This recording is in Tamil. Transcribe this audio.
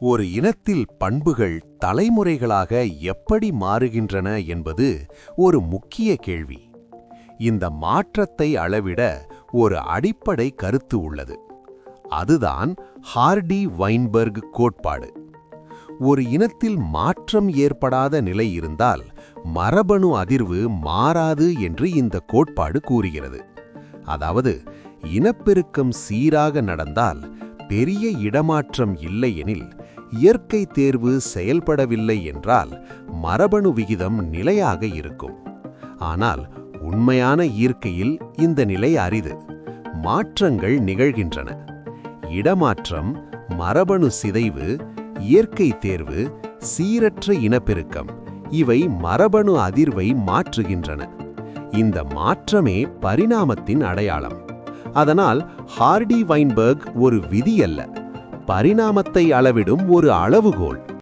ஒரு இனத்தில் பண்புகள் தலைமுறைகளாக எப்படி மாறுகின்றன என்பது ஒரு முக்கிய கேள்வி. இந்த மாற்றத்தை அளவிட ஒரு அடிப்படை கருத்து உள்ளது. அதுதான் ஹார்டி வைன்பர்க் கோட்பாடு. ஒரு இனத்தில் மாற்றம் ஏற்படாத நிலை இருந்தால் மரபணு அதிர்வு மாறாது என்று இந்த கோட்பாடு கூறுகிறது. அதாவது இனப்பெருக்கம் சீராக நடந்தால் பெரிய இடமாற்றம் இல்லையெனில் இயற்கை தேர்வு செயல்படவில்லை என்றால் மரபணு விகிதம் நிலையாக இருக்கும். ஆனால் உண்மையான இயற்கையில் இந்த நிலை அரிது. மாற்றங்கள் நிகழ்கின்றன. இடமாற்றம் மரபணு சிதைவு இயற்கை தேர்வு சீரற்ற இனப்பெருக்கம் இவை மரபணு அதிர்வை மாற்றுகின்றன. இந்த மாற்றமே பரிணாமத்தின் அடையாளம். அதனால் ஹார்டி வைன்பர்க் ஒரு விதி அல்ல. பரிணாமத்தை அளவிடும் ஒரு அளவுகோல்.